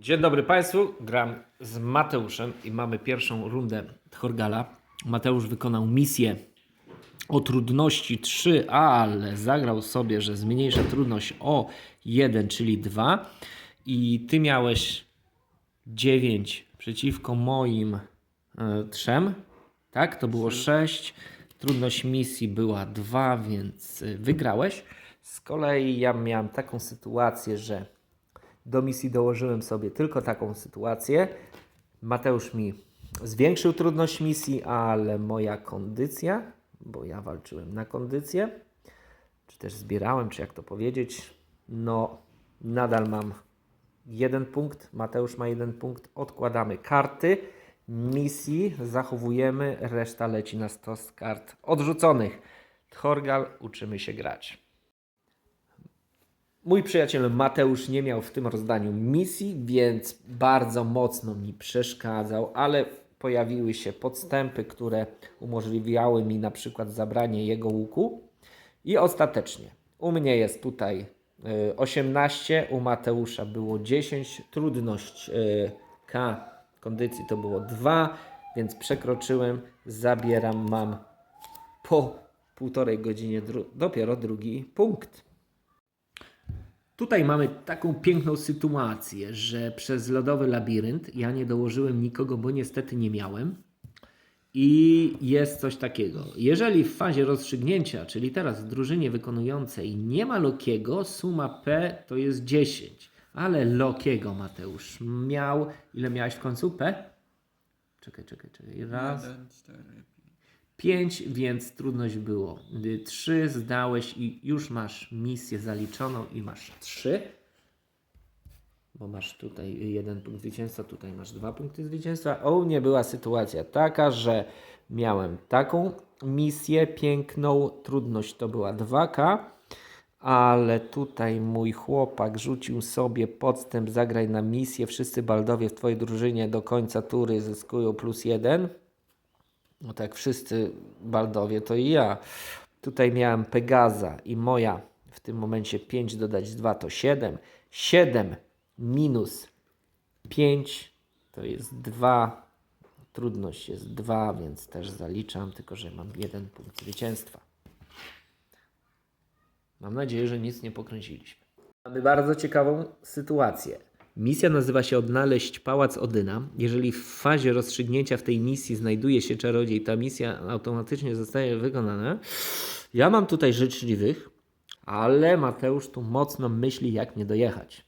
Dzień dobry Państwu, gram z Mateuszem i mamy pierwszą rundę Horgala. Mateusz wykonał misję o trudności 3, ale zagrał sobie, że zmniejsza trudność o 1, czyli 2 i Ty miałeś 9 przeciwko moim y, trzem, tak? To było 6. Trudność misji była 2, więc y, wygrałeś. Z kolei ja miałem taką sytuację, że do misji dołożyłem sobie tylko taką sytuację. Mateusz mi zwiększył trudność misji, ale moja kondycja, bo ja walczyłem na kondycję, czy też zbierałem, czy jak to powiedzieć, no nadal mam jeden punkt, Mateusz ma jeden punkt, odkładamy karty misji, zachowujemy, reszta leci na stos kart odrzuconych. Thorgal, uczymy się grać. Mój przyjaciel Mateusz nie miał w tym rozdaniu misji, więc bardzo mocno mi przeszkadzał, ale pojawiły się podstępy, które umożliwiały mi na przykład zabranie jego łuku. I ostatecznie u mnie jest tutaj y, 18, u Mateusza było 10, trudność y, K kondycji to było 2, więc przekroczyłem, zabieram, mam po półtorej godzinie dru- dopiero drugi punkt. Tutaj mamy taką piękną sytuację, że przez lodowy labirynt ja nie dołożyłem nikogo, bo niestety nie miałem. I jest coś takiego. Jeżeli w fazie rozstrzygnięcia, czyli teraz w drużynie wykonującej nie ma Lokiego, suma P to jest 10. Ale Lokiego Mateusz miał. Ile miałeś w końcu P? Czekaj, czekaj, czekaj. Raz. Jeden, cztery, pięć. 5, więc trudność było 3, zdałeś i już masz misję zaliczoną i masz 3. Bo masz tutaj jeden punkt zwycięstwa, tutaj masz dwa punkty zwycięstwa. O, nie była sytuacja taka, że miałem taką misję piękną, trudność to była 2K, ale tutaj mój chłopak rzucił sobie podstęp, zagraj na misję, wszyscy baldowie w twojej drużynie do końca tury zyskują plus jeden. No tak, wszyscy Baldowie, to i ja. Tutaj miałem Pegaza i moja w tym momencie 5 dodać 2 to 7. 7 minus 5 to jest 2. Trudność jest 2, więc też zaliczam, tylko że mam jeden punkt zwycięstwa. Mam nadzieję, że nic nie pokręciliśmy. Mamy bardzo ciekawą sytuację. Misja nazywa się Odnaleźć Pałac Odyna. Jeżeli w fazie rozstrzygnięcia w tej misji znajduje się czarodziej, ta misja automatycznie zostaje wykonana. Ja mam tutaj życzliwych, ale Mateusz tu mocno myśli, jak nie dojechać.